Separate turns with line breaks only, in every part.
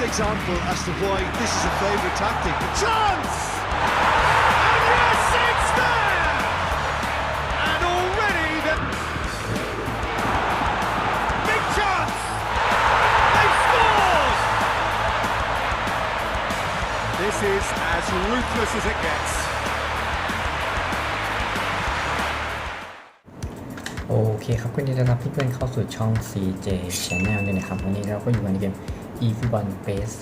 example as to why this is a favourite tactic.
Chance! And yes, it's there! And already the big chance! They've scored! This is as ruthless as it gets.
โอเคครับก็ยินดีต้อนรับเพื่อนๆเข้าสู่ช่อง CJ Channel ด้วยนะครับ วันนี้เราก็อยู่กันในเกม e f o o t b a l l Base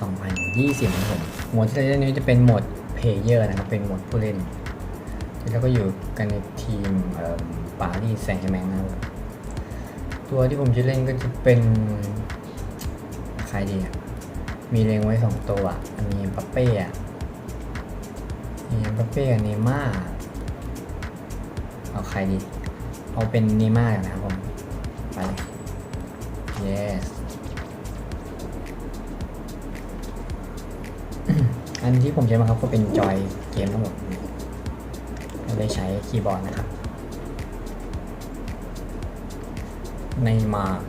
2020นะครับผมโหมดที่เราจะเล่นนี้จะเป็นโหมด Player นะครับ เป็นโหมดผู้เล่น แล้วก็อยู่กันในทีมปารีสแซงต์แชร์แมงนะครับตัวที่ผมจะเล่นก็จะเป็นใครดีอะมีเลงไว้สองตัวอะมีเอ็มบัปเป้อะมีเอ็มบัปเป้กับเนม่าเอาใครดี เอาเป็นเนม่าร์ก่อนะครับผม ไปย yes อันที่ผมใช้มาครับก็เป็นจอยเกมทั้งหมดไม่ได้ใช้คีย์บอร์ดนะครับ ในมาร์มา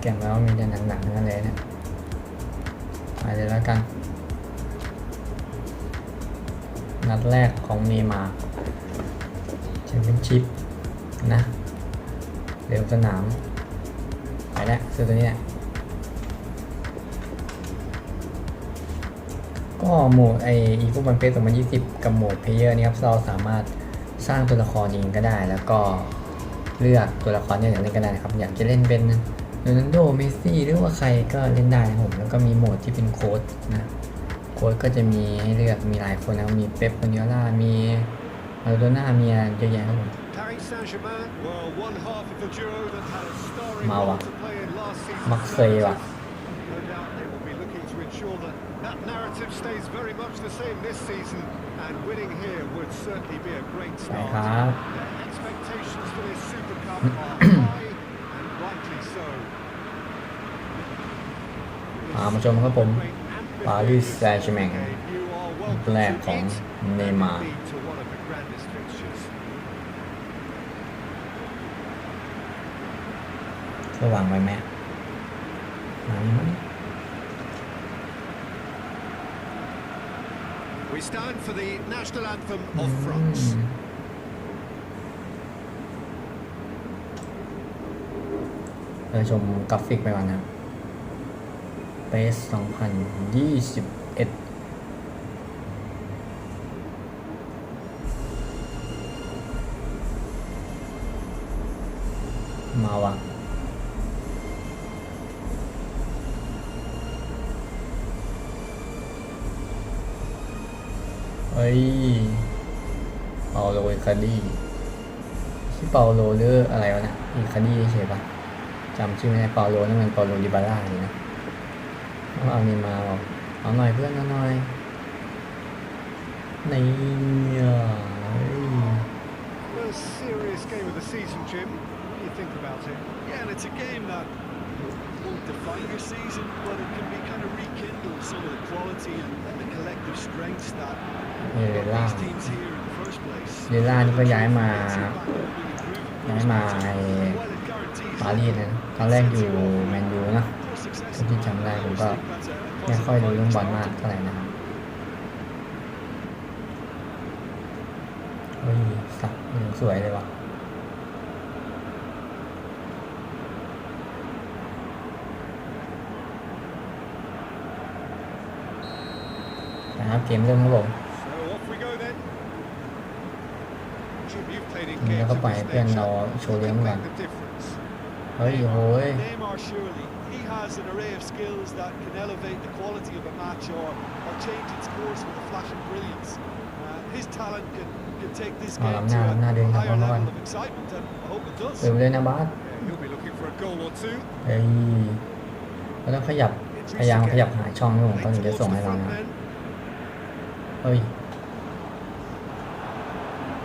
แกรมแล้วมีแต่หนังๆนั้นเลยเนี่ยไปเลยแล้วกัน นัดแรกของเนย์มาแชมเปี้ยนชิพนะเร็วสนาม ไปแล้วซื้อตัวนี้แหละก็โหมดไออีฟุตบอลเพส2020 กับโหมดเพลเยอร์นี่ครับเราสามารถสร้างตัวละครเองก็ได้ แล้วก็เลือกตัวละครเนี่ยอย่ากเล่นก็ได้นะครับ อยากจะเล่นเป็น โรนัลโดเมสซี่หรือว่าใครก็เล่นได้นะครับผมแล้วก็มีโหมดที่เป็นโค้ดนะโค้ดก็จะมีให้เลือกมีหลายคนนะมีเป๊ปโกเนียล่ามีมาโดน่ามีอะไรเยอะแยะครับผม
Paris Saint-Germain were one half of the duo that had a starring
Mau
role
à.
to play in last season's
Marseille à.
narrative. No doubt they will be looking to ensure that that narrative stays very much the same this season, and winning here would certainly be a great
ใช่
start.
ครับ
มามาชมครับผม
ปารีสแซงต์แชร์แมงแรกของเนมาร์
ระ
ว่างไว้แมมา
We stand for the national anthem of France.
เราชมกราฟิกไปก่อนนะครับเปส2021มาวะเฮ้ยเปาโลอิคาดีชื่อเปาโลหรืออะไรวะนี่ยอิคาดีใช่ปะ จำชื่อไม่ได้เปาโลนั่นมันเปาโลดิบาร่าเลยนะเอาเอานี่มาบอกเอาหน่อยเพื่อนเอาหน่อยนี่อะเฮ้ย
First serious game of the season, Jim. What do you think about it?
Yeah, and it's a game that won't define your season, but it can be kind of rekindle some of the quality and, and the collective strengths that
เอเรล่า
these teams here in the first place.
เรล่านี่ก็ย้ายมาย้ายมาไอ้
While it guarantees
ปารีสนะ ตอนแรกอยู่แมนยูนะ
for success
เท่าที่จำได้ผมก็ไม่ค่อยรู้เรื่องบอลมากเท่าไหร่นะครับเฮ้ยสักยังสวยเลยว่ะนะครับเกมเริ่มครับผม
So off we go then. Jim, you've played in
นี่
games
แล้วก็
of
ปล่อยให้
this
เพื่อน
nature.
เราโชว์เลี้ยง
What
ก่อน
made the difference?
เฮ้ยโอ้ย
Neymar surely he has an array of skills that can elevate the quality of a match or, or change its course with a flash of brilliance. Uh, his talent can, can take this
Ờ,
game
làm
to
nào,
a,
làm nào để
a
gặp
higher
con
level
con.
of excitement and I hope it does.
เติมเลยนะบาส
Yeah, he'll be looking for a goal or two.
เฮ้ยเราต้องขยับพยายามขยับหาช่องให้ผม
Played
เขาถึงจะ
towards
ส่ง
the
ให้เรา
front
นะ
then.
เฮ้ย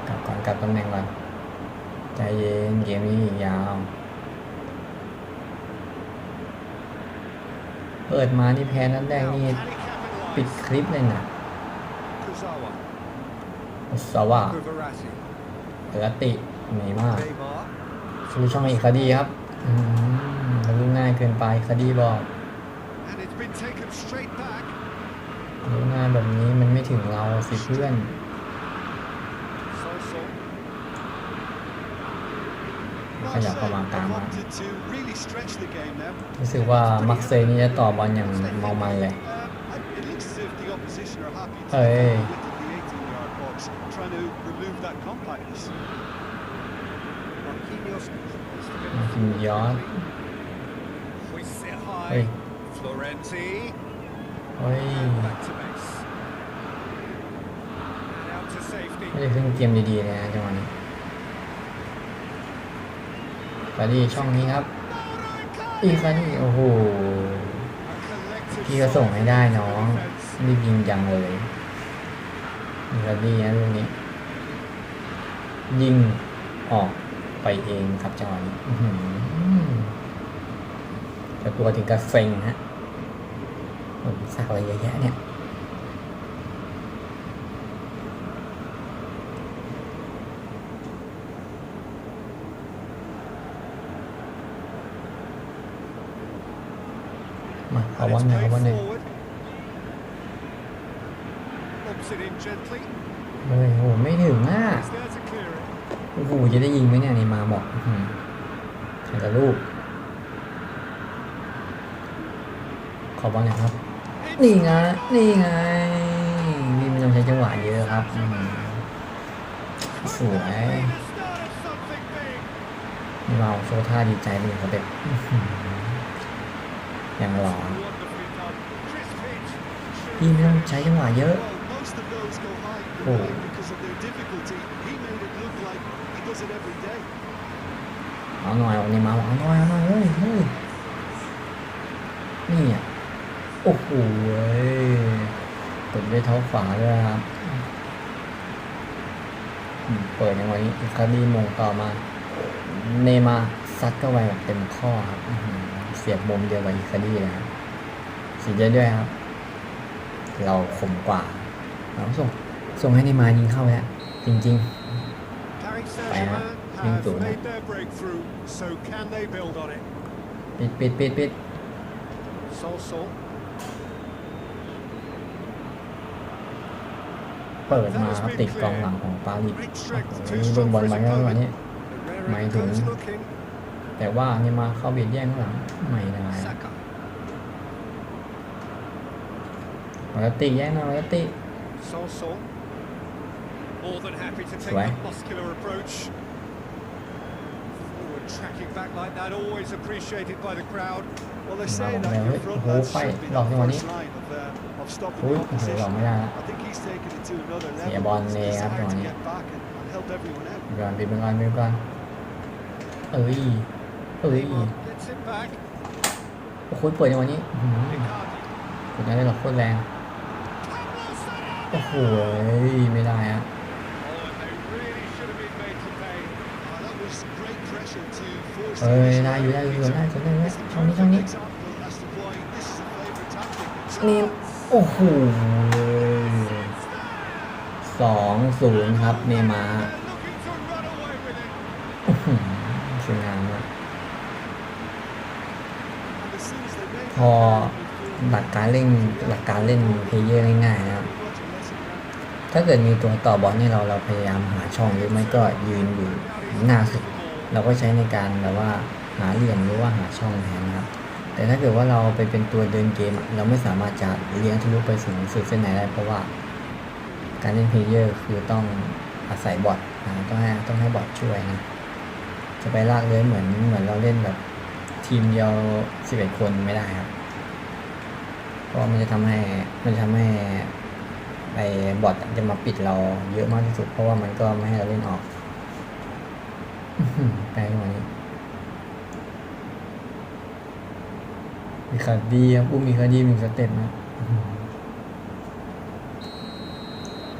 กลับตำแหน่งก่อนใจเย็นเกมนี้อีกยาว เปิดมานี่แพ้นัดแรก
Now,
นี่
can he
ปิด
capitalise?
คลิปเลยนะ
Kurzawa,
อุสวะ
Kuvarati,
เอลติเหนื่อยมาก
Neymar,
ซื้อช่องอีกคดีครับอืมรู้ง่ายเกินไปคดีบอก
and it's been taken straight back.
รู้ง่ายแบบนี้มันไม่ถึงเราสิเพื่อน ขยับเข้ามากลางมา
wanted to really stretch the game now.
รู้สึกว่ามักเซนี่จะต่อบอลอย่างเมามันเลย
Um, it looks as if the opposition are happy to
Hey.
get within the 18-yard box, trying to remove that compactness.
Marquinhos,
Marquinhos.
Hoists it
Hey.
high. Florenti,
เฮ้ย
and back to base. And out to safety.
ไม่ได้ขึ้นเกมดีๆเลยนะจังหวะนี้ คดีช่องนี้ครับอีกคดีโอ้โหพี่ก็ส่งให้ได้น้องรีบยิงจังเลยอีกคดีนะลูกนี้ ยิงออกไปเองครับจังหวะนี้อื้อหือแต่ตัวถึงกับเซ็งฮะผมสักอะไรเยอะแยะเนี่ย มาเอา
And
วัน
it's
หนึ่งเอา
played
วัน หนึ่ง
forward. Lobs it in gently.
เฮ้ยโหไม่ถึงอะ
He's there to clear it.
โอ้โหจะได้ยิงไหมเนี่ยนี่มาบอกอื้อหือแข่งกับลูกขอบอลหน่อยครับ นี่ไง นี่ไงนี่ไม่ต้องใช้จังหวะเยอะครับอื้อหือสวย
Be the start of something big.
นี่เราโชว์ท่าดีใจเป็นสเต็ปอื้อย่างหล่อ
Wonderfully done. Chris Pitch.
พี่ไม่ต้องใช้จังหวะเยอะ
Well, most of those go high
Oh.
behind because of their difficulty. He made it look like he does it every day.
เอาหน่อยวันนี้มาเอาหน่อยเอาหน่อยเฮ้ยเฮ้ยนี่อะโอ้โหเว้ยตบด้วยเท้าขวาด้วยครับอืมเปิดในวันนี้อิคาดีมงต่อมา เนย์มาร์ซัดเข้าไปแบบเต็มข้อครับอื้อหือเสียบมุมเดียวกับอิคาดีเลยครับเสียเยอะด้วยครับ เราคมกว่าเราส่งส่งให้เนย์มาร์ยิงเข้าแล้วจริง
Paris
Phải
Saint-Germain
không? Liên
have
tưởng
made their breakthrough, so can they build on it?
ๆปิดปิดปิดปิด
Soso.
เปิดมาครับติดกองหลังของปารีส
Great
โอ้
strength,
โห
too
นี่โดน
strong
บอล
for
ไป
his
แล้ววันนี้
opponent.
Mày
Herrera
tưởng-
goes looking.
แต่ว่านี่มาเข้าเบียดแย่งข้างหลังไม่ได้
Saka.
ปกติแย่งนะปกติ
Soso. More than happy to take
Right.
the muscular approach. Forward tracking back like that, always appreciated by the crowd.
Well, they
Mà
say
bọn
that
mèo
your
ấy,
front
hố
lads
phải
should be
lọt
the
vô mà đi.
first line of, uh, of stopping
Ui,
the
không thể lọt
opposition.
mới ra đó.
I think he's taken it to another
Dạ,
level.
bọn
He's
này áp
desired
rồi
to
nhỉ.
get back and, and help everyone out.
ก่อนปิดไปก่อนปิดไปก่อนเอ้ยเอ้ย
Neymar gets it back.
โอ้โหเปิดในวันนี้อื้อหือ
Icardi.
กดได้หรอกโคตรแรง
Pablo Sarabia.
โอ้โหไม่ได้อะเอ้ยได้อยู่ได้อยู่ได้จะได้ไหมตองนี้ตองนี้นี่โอ้โหสองศูนย์ครับเนมาสวยงามมากพอหลักการเล่นหลักการเล่นเพลเยอร์ง่ายๆนะครับ ถ้าเกิดมีตัวต่อบอลให้เราเราพยายามหาช่องหรือไม่ก็ยืนอยู่หน้าสุด เราก็ใช้ในการแบบว่าหาเหลี่ยมหรือว่าหาช่องแทนนะครับแต่ถ้าเกิดว่าเราไปเป็นตัวเดินเกม เราไม่สามารถจะเลี้ยงทะลุไปถึงสุดเส้นไหนได้เพราะว่า การเล่นเพลเยอร์คือต้องอาศัยบอทนะต้องให้ต้องให้บอทช่วยนะจะไปลากเลื้อยเหมือนเหมือนเราเล่นแบบทีมเดียว11คนไม่ได้ครับเพราะมันจะทำให้มันจะทำให้ ไอ้บอทจะมาปิดเราเยอะมากที่สุด เพราะว่ามันก็ไม่ให้เราเล่นออกอื้อหือแปลงวันนี้มีคาดีครับอุ้มมีคาดีมีสเต็ปนะอื้อหือ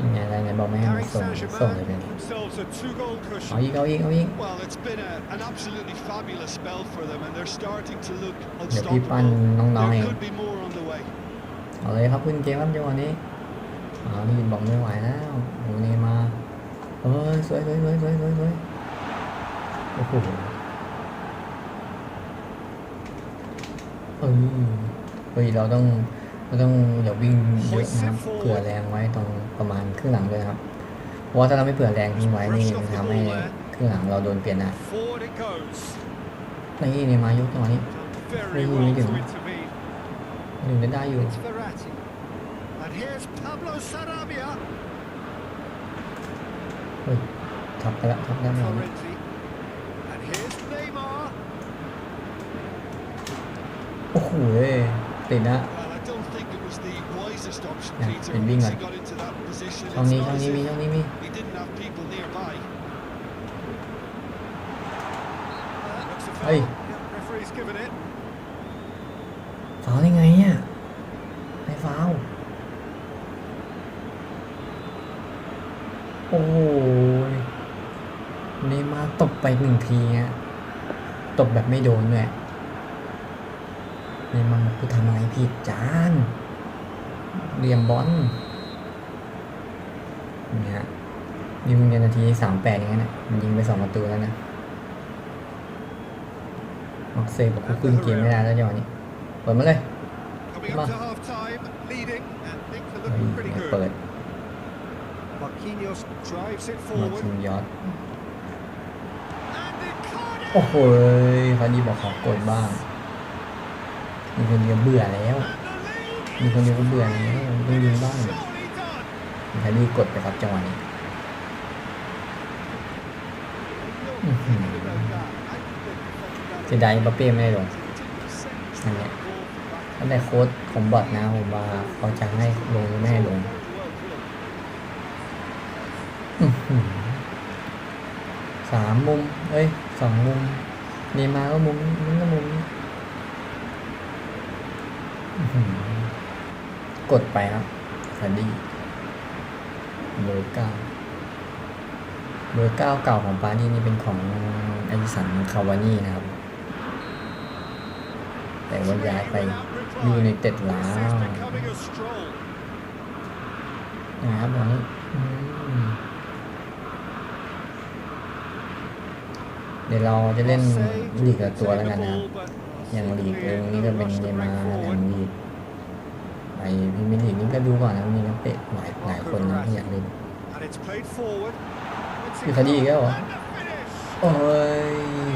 ยังไงอะไรไหนบอกไม่ให้มา
Paris
ส่งส่งเลย
Saint-Germain
เป็น
themselves a two-goal
เอา
cushion.
อีกเอาอีกเอาอีก
Well, it's been a, an absolutely fabulous spell for them, and they're starting to look
เดี๋ยวพี่ปั้น
unstoppable.
น้องๆเอ
There
ง
could be more on the way.
เอาเลยครับคุณเกมครับจังหวะนี้ อ๋อนี่บอกไม่ไหวแล้วโอ้เนมาเออสวยสวยสวยสวยสวยสวยโอ้โหเอ้ยเฮ้ยเราต้องเราต้องอย่าวิ่งเยอะนะครับเผื่อแรงไว้ตรงประมาณครึ่งหลังด้วยนะครับเพราะว่าถ้าเราไม่เผื่อแรงทิ้งไว้นี่มันทำให้ครึ่งหลังเราโดนเปลี่ยนได้
Forward it goes.
นี่เนมายกจังหวะนี้
Very
Maybe
well
we
to
do.
intervene.
หนึ่งได้อยู่
It's Verratti. And here's Pablo Sarabia.
เฮ้ยทับไปแล้วทับแล้วจังหวะนี้
Florenzi. And here's Neymar.
โอ้โหเว้ยติดนะ
Well, I don't think it was the wisest option,
Yeah,
Peter,
been
once
being
he
like-
got into that position.
ช่อง
It's
นี้
not
ช่อง
as
นี้มี
if
ช่องนี้มี
he didn't have people nearby.
Uh, looks a foul.
Hey.
Yeah, referee's given it.
ฟาวได้ไงอะไม่ฟาวโอ้ยเนย์มาร์ตบ ไปหนึ่งทีอะตบแบบไม่โดนด้วยเนย์มาร์กูทำอะไรผิดจานเหลี่ยมบอลนี่ฮะยิงในนาทีสามแปดอย่างนั้นนะมันยิงไปสองประตูแล้วนะมักเซย์บอกกูขึ้นเกมไม่ได้แล้วจังหวะนี้เปิดมาเลย
Coming
Come
up
on.
to half time, leading, and things are
เฮ้ย
looking pretty
ไม่เปิด
good. Marquinhos drives it
มา
forward.
คิมยอด
And it caught
โอ้โหเขาดีบอกขอกดบ้าง มีคนเดียวเบื่อแล้ว มีคนเดียวก็เบื่อแล้วต้องยิงบ้าง
surely done.
เขาดีกดไปครับจังหวะนี้เสียดายบัปเป้ไม่ได้ลงนั่นแหละตั้งแต่โค้ดของบอทนะผมว่าเขาจะให้ลงไม่ให้ลงสามมุม เอ้ย สองมุมเนย์มาร์ก็มุมมันก็มุมนี้อื้อหือกดไปครับคดีเบอร์เก้าเบอร์เก้าเก่าของปานี่นี่เป็นของอดิสันคาวานี่นะครับ แต่ว่าย้ายไปอยู่ในเต็ดแล้
This
ว
is becoming a stroll.
นะครับตอนนี้อืม เดี๋ยวเราจะเล่น
Marseille
ลีกละตัวแล้วกัน
take
นะ
the
ครับ
ball, but
อย่างลีกเองนี่
seemingly
ก็
no
เป็น
rush
เน
to
ย์มา
break
ร์แอ
forward.
นลีกไปพรีเมียร์ลีกนี่ก็ดูก่อนนะมีนักเตะหลายหลายคนนะที่อยากเล่น
And it's played forward. It's
คือคดีอีกแล้วเหรอ
And the finish.
โอ้ย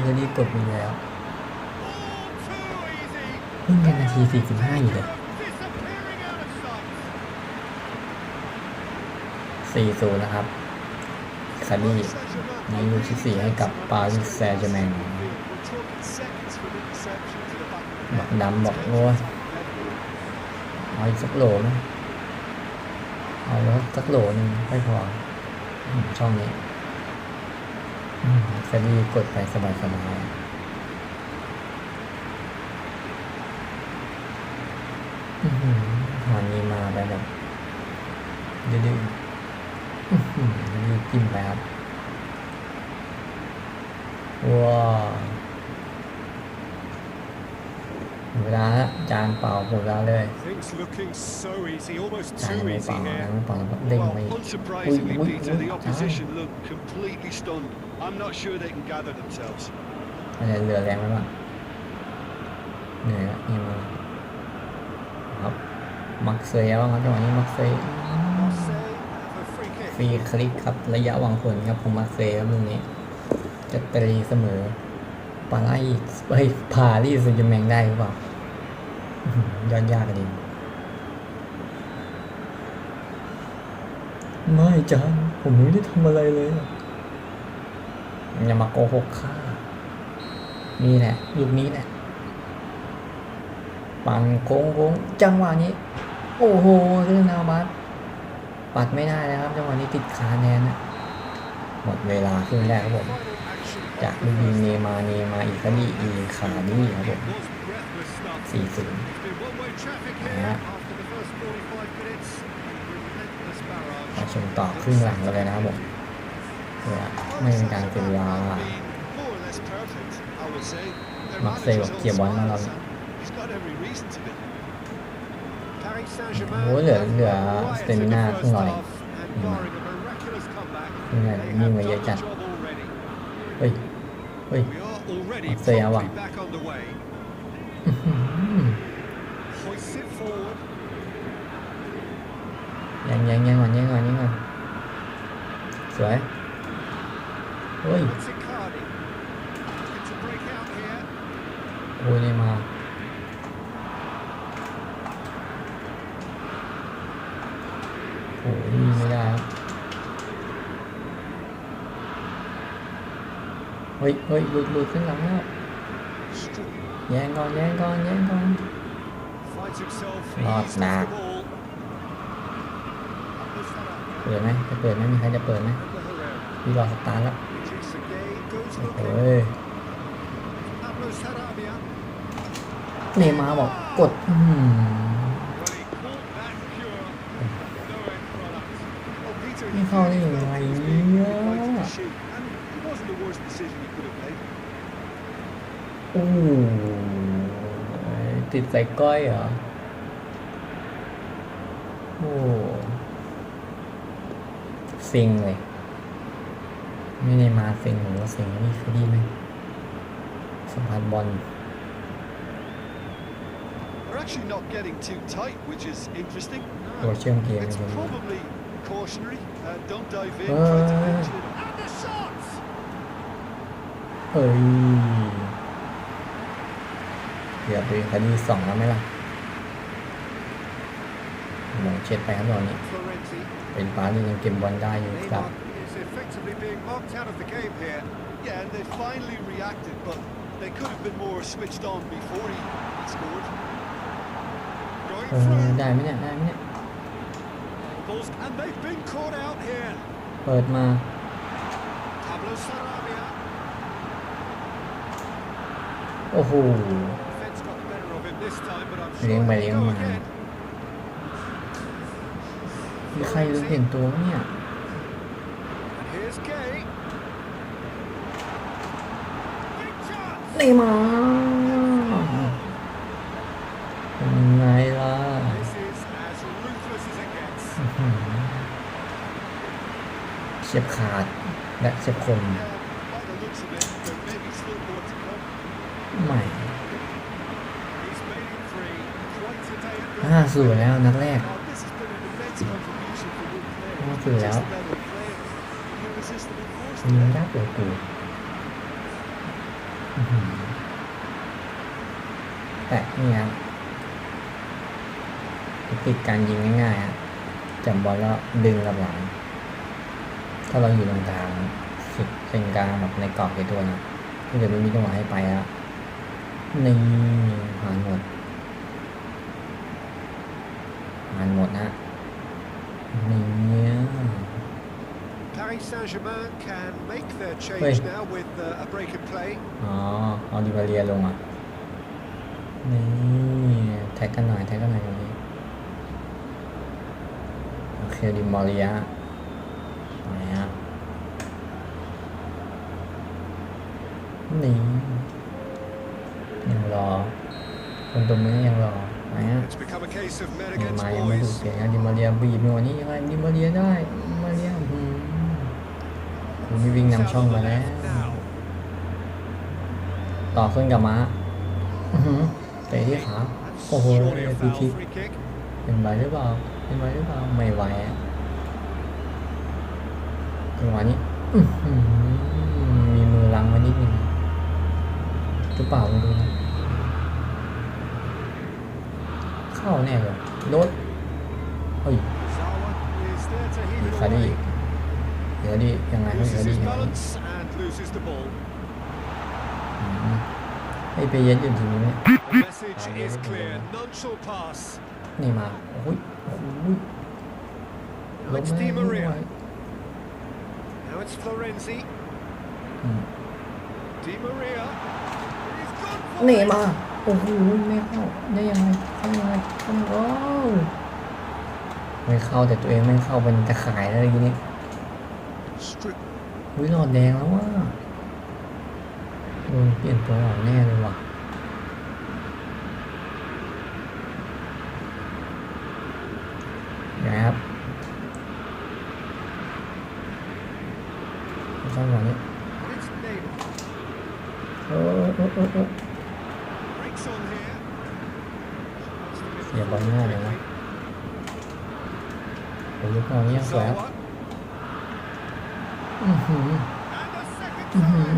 คดีกดมีแล้ว
All too easy.
เพิ่งเป็นนาที45อยู่เลย
Disappearing out of sight.
4-0นะครับ คดียิงลูกที่4ให้กับปารีสแซงต์แจร์แมงบักดำบอกโอ้ยเอาอีกสักโหลไหมเอาแล้วสักโหลหนึ่งไม่พอช่องนี้อืมคดีกดไปสบายสบายๆอื้อหือหานี้มาไปแบบดื้อ นี่จิ้มไปครับว้าวหมดเวลาแล้วจานเปล่าหมดเวลาเลย
Things looking so easy, almost
จาน
too
ไม่
easy
เปล่า
here.
ไม่เปล่าแล้วก็เด้ง
Well,
ไป
unsurprisingly,
Ui, ui,
Peter,
ui,
the
ui,
opposition look completely stunned. I'm not sure they can gather themselves.
อะไรเรือแรงไหมบ้างเหนื่อยละนี่มาครับมักเซยบ้างครับจังหวะนี้มักเซย
Marseille have a free kick.
ฟ รีคลิกครับ ระยะวางผลครับของมักเซยครับลูกนี้ จะตรีเสมอปาไลเฮ้ยพารีสจะแมงได้หรือเปล่าย้อหือยอดยากดีไม่จานผมไม่ได้ทำอะไรเลย อย่ามาโกหกข้านี่แหละลูกนี้แหละปั่นโค้งโค้งจังหวะนี้ โอ้โหเรื่องนาบัส ปัดไม่ได้นะครับจังหวะนี้ติดขาแนนนะหมดเวลาครึ่งแรกครับผม
Final action
จากลูกยิงเนมาเนมาอีกคดีอีกขานี่ครับผม
It was breathless stuff.
4-0
It's been one-way traffic here
Yeah.
after the first 45 minutes. Relentless barrage.
ขอส่งต่อครึ่งหลังกันเลยนะครับผมเพื่อไม่เป็นการเสียเวลา
More or less perfect, I would say. Their
Marseille
manager's
เกี่ยวบอลมาเรา
also He's got every reason to be.
Paris Saint-Germain
โอ้เหลือเหลือสเตมินาขึ้
น
หน่อย
ยั
งไง
มี
มาเยอะจัดเฮ้ยเฮ้ยเสียว่ะยังยังยังก่อนยังก่อนยังก่อนสวยเฮ้ยโอ้ยมา โอ้ยไม่ได้ครับเฮ้ยเฮ้ยหลุดหลุดขึ้นหลังแล้วแย่งก่อนแย่งก่อนแย่งก่อน
Finds himself
Not
eased off
nah.
the ball. Pablo Sarabia.
เปิดไหมจะเปิดไหมมีใครจะเปิดไหมพี่รอสตาร์แล้วโอ้ยเนมาบอกกดอืม
Well, he caught that cure. No end product.
Oh, Peter,
Ni
he
không
clearly
đi
felt he was
ngoài
being
nhá.
invited to shoot, and it wasn't the worst decision he could have made.
โอ้ย ติดใส่ก้อยเหรอ โอ้ซิงเลย ไม่ได้มาซิงหรือว่าซิงนี่คือดีไหมสัมผัสบอล
They're actually not getting too tight, which is interesting.
ตัวเชื่อมเกม
It's
จริง
probably cautionary. Uh, don't dive in,
Uh.
try to pinch it.
And the shot!
เอ้ย เดี๋ยวไปคดีสองแล้วไหมล่ะหมงเช็ดไปครับตอนนี้
Florenzi.
เป็นปาที่ยังเก็บบอลได้อยู่ครับ
Neymar is effectively being marked out of the game here.
Yeah, and they finally reacted, but they could have been more switched on before he, he scored.
Going
เออ
through.
ได้ไหมเนี่ยได้ไหมเนี่ย
Balls, and they've been caught out here.
เปิดมา
Pablo Sarabia.
โอ้โห เลี้ยงไปเลี้ยงมามีใครเห็นตัวเนี่ย นี่มาเป็นยังไงล่ะเฉียบขาดและเฉียบคม
Yeah, by the looks of it, there may be still more to come.
ใหม่
He's made it free. Quite a day at the
ห้า สู่แล้วนัดแรกเาสู่
แล้วมี
ยากเหลือเกินแต่นี่ครับติดการยิงง่ายๆครับจับบอลแล้วดึงกับหลัง ถ้าเราอยู่ตรงกลางสุดเส้นกลางแบบในกรอบไปตัวนะก็จะไม่มีจังหวะให้ไปแล้วนผ่านหมด ผ่านหมดนะนี่
Paris Saint-Germain can make their change
Wait.
now with uh, a break in play.
อ๋อเอาดิบาเรียลงอะ นี่แท็กกันหน่อยแท็กกันหน่อยตรงนี้โอเคดิบาเรียไปฮะนี่ยังรอคนตรงนี้ยังรอ ไปฮะ
It's become a case of men
ยัง
against
มายังไม่ดู
boys.
เสียงดิมาเรียบีบหน่อยนี่ยังไงดิมาเรียได้ดิมาเรียอืมผมมีวิ่งนำช่องมาแล้ว
Now,
ต่อขึ้นกับม้าอื้อหือเตะที่ขา
that's
โอ้โห
surely a
ฟรี
foul
คิก
free kick.
เป็นไหวหรือเปล่าเป็นไหวหรือเปล่าไม่ไหวอะจังหวะนี้อื้อหือมีมือลังมานิดนึงหรือเปล่าไม่รู้นะ เข้าแน่เลยโดดเฮ้ย
Zawa is there to
มี
heave it
คาดี
away.
เดี๋ยวดิยังไงให้
Loses
คาดี
his
ยังไง
balance and loses the ball.
อืมให้ไปเย็นอยู่ทีนี้เนี่ย
The message is clear. None shall pass.
นี่มาโอ้ยโอ้ย
Now it's
ล้ม
Di
แม่งไม่
Maria.
ไหว
Now it's Florenzi.
อืม
Di Maria. He's gone for
นี่
it.
มา โอ้โหไม่เข้าได้ยังไงเข้ายังไงเข้ายังไงโอ้โหไม่เข้าแต่ตัวเองไม่เข้าเป็นตะข่ายแล้วอะไรอย่างนี้
Strip
อุ้ยหลอดแดงแล้วว่ะโดนเปลี่ยนตัวออกแน่เลยว่ะยังไงครับเข้าหัวนี้
It's Neymar.
เออเออเออเออ
Breaks on here. Wants to get the
Yeah,
ball
but not
quickly.
enough. โอ้ยลูกน้องยัง สวยครับ
Zawa.
อื้อหือ
And a second
อื้อหือ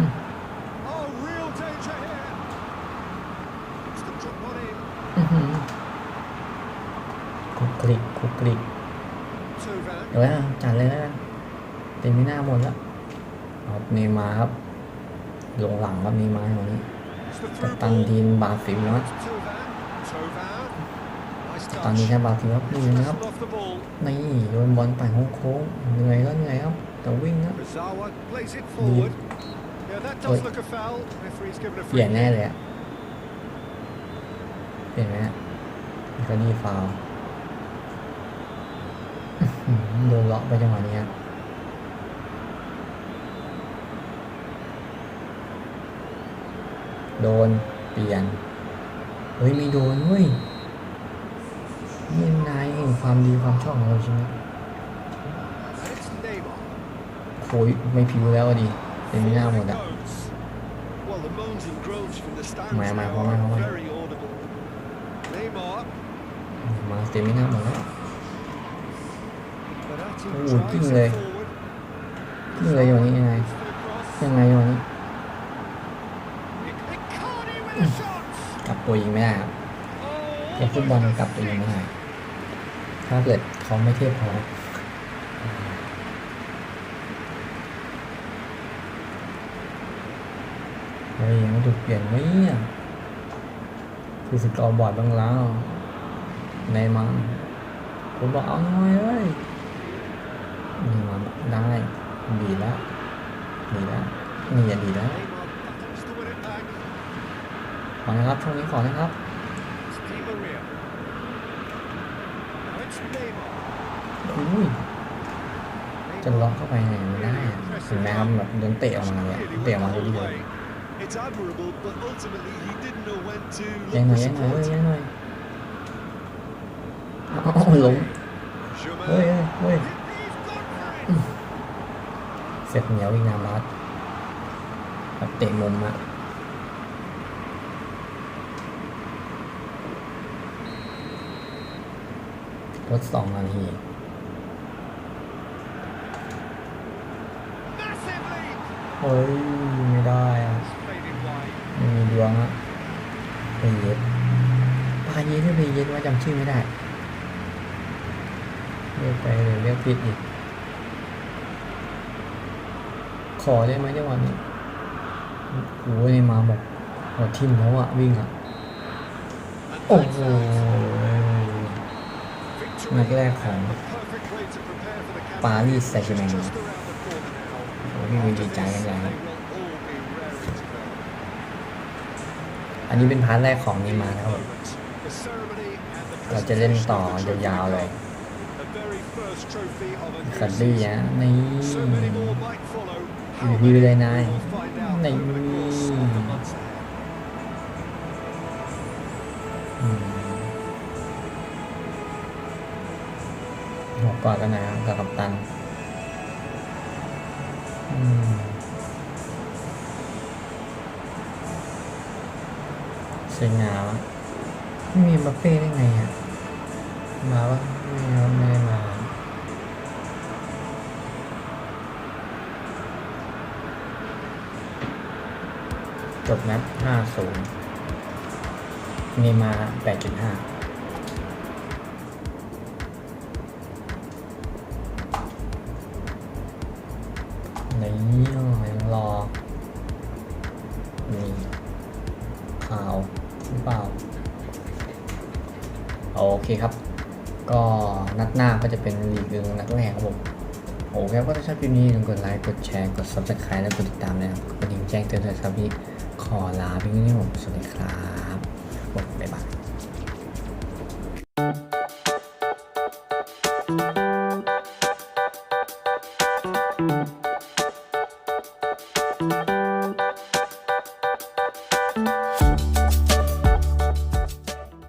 อือหือคุกคลิกคลุกคลิกเดี๋ยวนะจัดเลยแล้วกันเต็มไม่น่าหมดแล้วเอาเนมาครับลงหลังครับเนมาร์วันนี้กัปตัน
ball.
ทีมบาซิลนะ ตอนนี้
touch.
แค่บราซิลครับนี่นะครับ
Wrestled off the ball.
นี่โยนบอลไปโค้งๆเหนื่อยก็เหนื่อยครับแต่วิ่งครับ
Zawa plays it forward. Yeah, that does
Oi.
look a foul. Referee's given a
เป
free
ลี่ยนแน่
kick.
เลยอะเปลี่ยนไหมฮะนี่ก็นี่ฟาวล์อื้อหือโดนเลาะไปจังหวะนี้ครับโดนเปลี่ยนเฮ้ยไม่โดนเว้ย นี่นายแห่งความดีความชอบของเราใช่ไหม
And it's Neymar.
โอ้ยไม่ผิวแล้วอะดิเป็นไม่น่าหมด
Forward
อะ
it goes.
Well, the moans and groans from the stands
Mày- mày-
now
mày-
are
mày-
very audible.
Neymar.
มาเต็มไม่น่าหมดแล้ว
Verratti
Ui,
drives
kinh
it
người.
forward.
นี่เลยอยู่นี่ยังไง
It's the cross.
ยังไงอยู่นี่
Icardi with a shot.
กลับตัวยิงไม่ได้ครับ
Oh,
เกมฟุตบอลกลับตัวยิงไม่ได้ถ้าเกิดเขาไม่เทียบพอเฮ้ยยังไม่ถูกเปลี่ยนไหมเนี่ยคือสกอร์บอร์ดบ้างแล้ว ในมาผมบอกเอาหน่อยเอ้ยนี่มาได้ดีแล้วดีแล้วนี่อย่าดีแล้วขอนะครับช่วงนี้ขอนะครับ
It's Di Maria. Now it's Neymar.
อุ้ย จะล็อกเข้าไปไหนไม่ได้อะถึงแม้ครับแบบโดนเตะออกมาเลยอะ
Really
เตะออกมา
went
ดี
all
เล
the
ย
way.
It's admirable, but ultimately he didn't know when to
ยัง
look
หน่อ
for
ยยังหน่อยเอ้ย
support.
ยังหน่อยเอ้าล้ม
Juma.
เฮ้ยเฮ้ยเฮ้ย
He's gone for it.
เสร็จเหนียวอีกนารัสแบบเตะมุมอะลดสองนาที เฮ้ยไม่ได้อะไม่มีดวงอะไปเย็ดปาเย็ดหรือไปเย็ดว่าจำชื่อไม่ได้เรียกไปเลยเรียกผิดอีก ขอได้ไหมจังหวะนี้โอ้ยนี่มาบอกหัวทิ่มแล้วอะวิ่งอะโอ้โหนัดแรกของปารีสแซงต์แชร์แมง มีมีจใจกัน
อย่างนี้
อันนี้เป็นพาร์ทแรกของนีมานะครับเราจะเล่นต่อยาวๆเลยคัดดี้นะนี่ยื
น
เลยนาย
ในี่
หัวกอดกันนะกับกัปตัน สวยงามไม่มีมบัปเป้ได้ไงอะ มาวะไม่ไม่ได้มาจบแมป50เนย์มา 8.5 จะเป็นลีกหนึ่งนัดแรกครับผมโอเคครับก็ถ้าชอบคลิปนี้อย่าลืมกดไลค์กดแชร์กด subscribe และกดติดตามนะครับกดดิ่งแจ้งเตือนด้วยครับพี่ขอลาไปที่นี่ผมสวัสดีครับบ๊ายบาย